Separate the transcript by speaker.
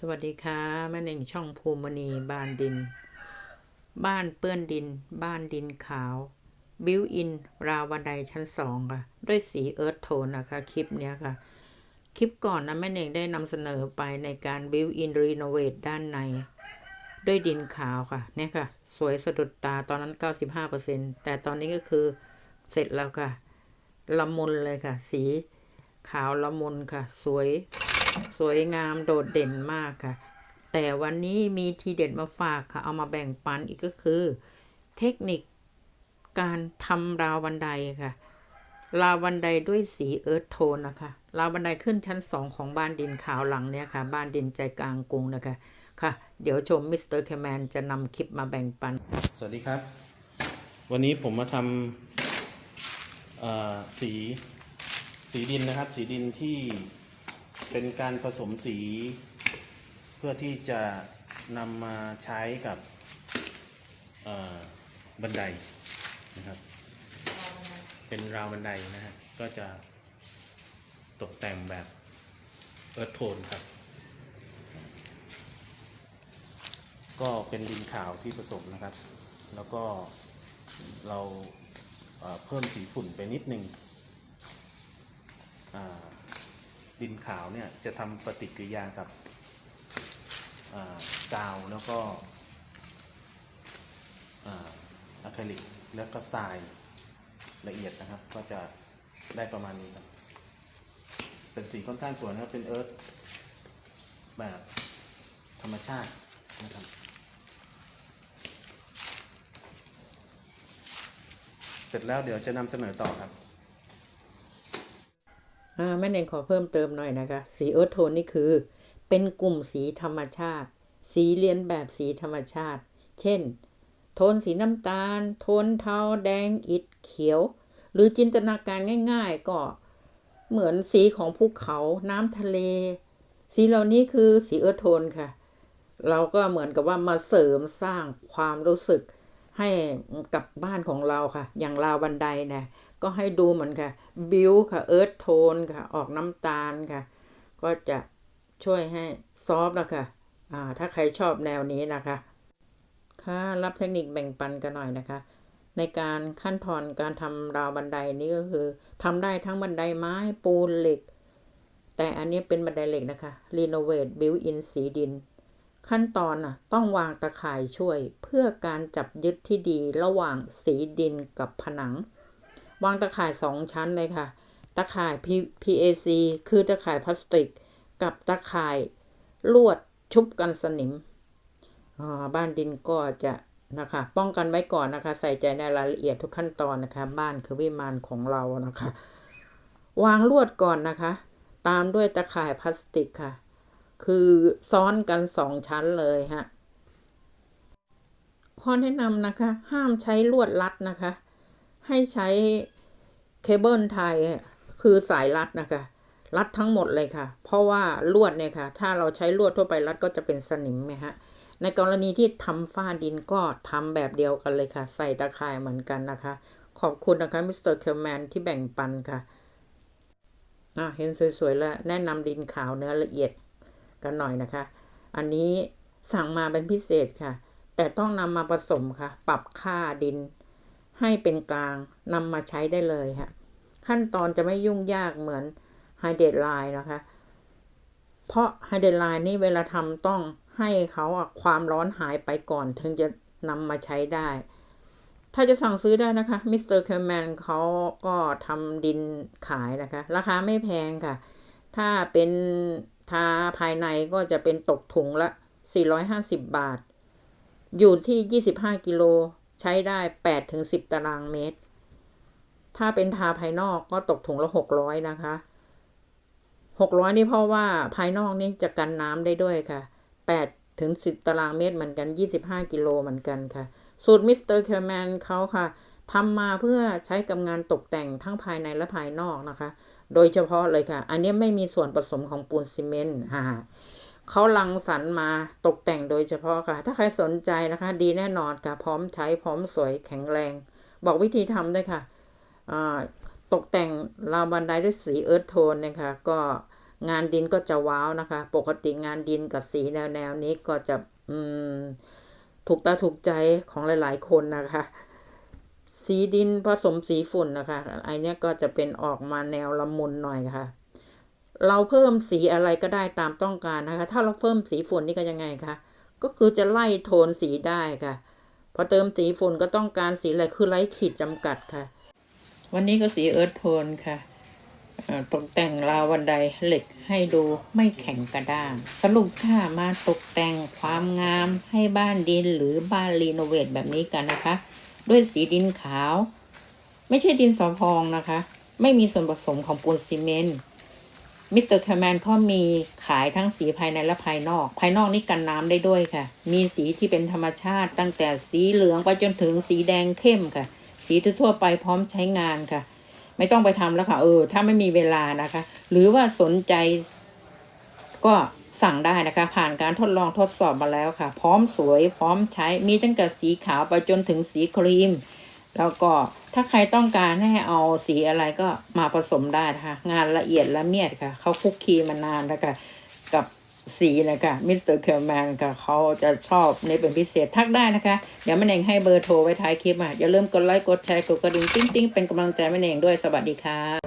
Speaker 1: สวัสดีค่ะแม่เน่งช่องภูมิณีบ้านดิน บ้านเปื้อนดิน บ้านดินขาว บิวอิน ราวบันไดชั้นสองค่ะ ด้วยสีเอิร์ธโทนนะคะ คลิปเนี้ยค่ะ คลิปก่อนนะแม่เน่งได้นำเสนอไปในการบิวอินรีโนเวทด้านใน ด้วยดินขาวค่ะ เนี่ยค่ะ สวยสะดุดตาตอนนั้น 95%แต่ตอนนี้ก็คือเสร็จแล้วค่ะ ละมุนเลยค่ะ สีขาวละมุนค่ะ สวย สวยงามโดดเด่นมากค่ะ แต่วันนี้มีทีเด็ดมาฝากค่ะ เอามาแบ่งปันอีกก็คือ เทคนิคการทำราวบันไดค่ะ ราวบันไดด้วยสีเอิร์ธโทนนะคะ ราวบันไดขึ้นชั้นสองของบ้านดินขาวหลังเนี่ยค่ะ บ้านดินใจกลางกรุงนะคะ ค่ะ เดี๋ยวชมมิสเตอร์แคมแมนจะนำคลิปมาแบ่งปัน
Speaker 2: สวัสดีครับ วันนี้ผมมาทำเอ่อสีสีดินนะครับ สีดินที่ เป็นการผสมสี เพื่อที่จะนำมาใช้กับบันไดนะครับ เป็นราวบันไดนะฮะก็จะตกแต่งแบบเอิร์ธโทนครับ ก็เป็นดินขาวที่ผสมนะครับ แล้วก็เราเพิ่มสีฝุ่นไปนิดนึงอ่า ดินขาวเนี่ยจะทำปฏิกิริยากับกาวแล้วก็อะคริลิกแล้วก็ทรายละเอียดนะครับ ก็จะได้ประมาณนี้ครับเป็นสีค่อนข้างสวยนะครับเป็นเอิร์ธแบบธรรมชาตินะครับเสร็จแล้วเดี๋ยวจะนำเสนอต่อครับ
Speaker 1: แม่เน่งขอเพิ่มเติมหน่อยนะคะ สีเอิร์ธโทนนี่คือ เป็นกลุ่มสีธรรมชาติ สีเลียนแบบสีธรรมชาติ เช่น โทนสีน้ำตาล โทนเทาแดงอิฐเขียว หรือจินตนาการง่าย ๆ ก็เหมือนสีของภูเขาน้ำทะเล สีเหล่านี้คือสีเอิร์ธโทนค่ะ เราก็เหมือนกับว่ามาเสริมสร้างความรู้สึก ให้กับบ้านของเราค่ะ อย่างราวบันไดนะก็ให้ดูเหมือนค่ะ บิวค่ะ เอิร์ธโทนค่ะ ออกน้ำตาลค่ะ ก็จะช่วยให้ซอฟต์แล้วค่ะอ่าถ้าใครชอบแนวนี้นะคะ ค่ะ รับเทคนิคแบ่งปันกันหน่อยนะคะ ในการขั้นตอนการทำราวบันไดนี้ก็คือทำได้ทั้งบันไดไม้ปูนเหล็ก แต่อันนี้เป็นบันไดเหล็กนะคะ รีโนเวทบิวอินสีดิน ขั้นตอนน่ะต้องวางตะข่ายช่วย เพื่อการจับยึดที่ดีระหว่างสีดินกับผนัง วางตะข่ายสองชั้นเลยค่ะ ตะข่าย PAC คือตะข่ายพลาสติก กับตะข่ายลวดชุบกันสนิมบ้านดินก็จะนะคะ ป้องกันไว้ก่อนนะคะ ใส่ใจในรายละเอียดทุกขั้นตอนนะคะ บ้านคือวิมานของเรานะคะ วางลวดก่อนนะคะ ตามด้วยตะข่ายพลาสติกค่ะ คือซ้อนกันสองชั้นเลยฮะข้อแนะนำนะคะ ห้ามใช้ลวดรัดนะคะ ให้ใช้เคเบิลไทยคือสายรัดนะคะ รัดทั้งหมดเลยค่ะ เพราะว่าลวดเนี่ยค่ะ ถ้าเราใช้ลวดทั่วไปรัดก็จะเป็นสนิมไหมฮะในกรณีที่ทำฝ้าดินก็ทำแบบเดียวกันเลยค่ะ ใส่ตะข่ายเหมือนกันนะคะ ขอบคุณนะคะมิสเตอร์เคลแมนที่แบ่งปันค่ะอะเห็นสวยๆแล้วแนะนำดินขาวเนื้อละเอียด กันหน่อยนะคะ อันนี้สั่งมาเป็นพิเศษค่ะ แต่ต้องนำมาผสมค่ะ ปรับค่าดิน ให้เป็นกลางนำมาใช้ได้เลยค่ะ ขั้นตอนจะไม่ยุ่งยากเหมือนไฮเดรไลน์นะคะ เพราะไฮเดรไลน์นี่เวลาทำต้องให้เขาความร้อนหายไปก่อนถึงจะนำมาใช้ได้ ถ้าจะสั่งซื้อได้นะคะ มิสเตอร์เคแมนเขาก็ทำดินขายนะคะ ราคาไม่แพงค่ะ ถ้าเป็น ทาภายในก็จะเป็นตกถุงละ 450 บาท อยู่ที่ 25 กิโลใช้ได้ 8-10 ตารางเมตร ถ้าเป็นทาภายนอกก็ตกถุงละ 600 นะคะ 600 นี่เพราะว่าภายนอกนี่จะกันน้ำได้ด้วยค่ะ 8 ถึง 10 ตารางเมตรเหมือนกัน 25 กิโลเหมือนกันค่ะ สูตรมิสเตอร์เคแมนเขาค่ะทำมาเพื่อใช้กับงานตกแต่งทั้งภายในและภายนอกนะคะ โดยเฉพาะเลยค่ะ อันนี้ไม่มีส่วนผสมของปูนซีเมนต์ฮ่าเขาลังสรรมาตกแต่งโดยเฉพาะค่ะ ถ้าใครสนใจนะคะ ดีแน่นอนค่ะ พร้อมใช้พร้อมสวยแข็งแรง บอกวิธีทำด้วยค่ะตกแต่งราวบันไดด้วยสีเอิร์ธโทนนะคะก็งานดินก็จะว้าวนะคะ ปกติงานดินกับสีแนวแนวนี้ก็จะถูกตาถูกใจของหลาย ๆ คนนะคะ สีดินผสมสีฝุ่นนะคะไอเนี้ยก็จะเป็นออกมาแนวละมุนหน่อยค่ะ เราเพิ่มสีอะไรก็ได้ตามต้องการนะคะ ถ้าเราเพิ่มสีฝุ่นนี่ก็ยังไงคะก็คือจะไล่โทนสีได้ค่ะ พอเติมสีฝุ่นก็ต้องการสีอะไรคือไร้ขีดจำกัดค่ะ วันนี้ก็สีเอิร์ธโทนค่ะตกแต่งราวบันไดเหล็กให้ดูไม่แข็งกระด้าง สรุปค่ะมาตกแต่งความงามให้บ้านดินหรือบ้านรีโนเวทแบบนี้กันนะคะ ด้วยสีดินขาว ไม่ใช่ดินสอพองนะคะ ไม่มีส่วนผสมของปูนซีเมนต์มิสเตอร์แคมนเขามีขายทั้งสีภายในและภายนอก ภายนอกนี่กันน้ำได้ด้วยค่ะ มีสีที่เป็นธรรมชาติ ตั้งแต่สีเหลืองไปจนถึงสีแดงเข้มค่ะ สีทั่วไปพร้อมใช้งานค่ะ ไม่ต้องไปทำแล้วค่ะ เออ ถ้าไม่มีเวลานะคะ หรือว่าสนใจก็ สั่งได้นะคะ ผ่านการทดลองทดสอบมาแล้วค่ะ พร้อมสวยพร้อมใช้มีตั้งแต่สีขาวไปจนถึงสีครีม แล้วก็ถ้าใครต้องการให้เอาสีอะไรก็มาผสมได้นะคะ งานละเอียดละเมียดค่ะ เขาคุกคีมานานแล้วค่ะกับสีนะคะมิสเตอร์เคอร์แมนค่ะเขาจะชอบในเป็นพิเศษทักได้นะคะ เดี๋ยวแม่เองให้เบอร์โทรไว้ท้ายคลิปอะอย่าลืมกดไลค์กดแชร์กดกระดิ่งติ้งติ้งเป็นกำลังใจแม่เองด้วยสวัสดีค่ะ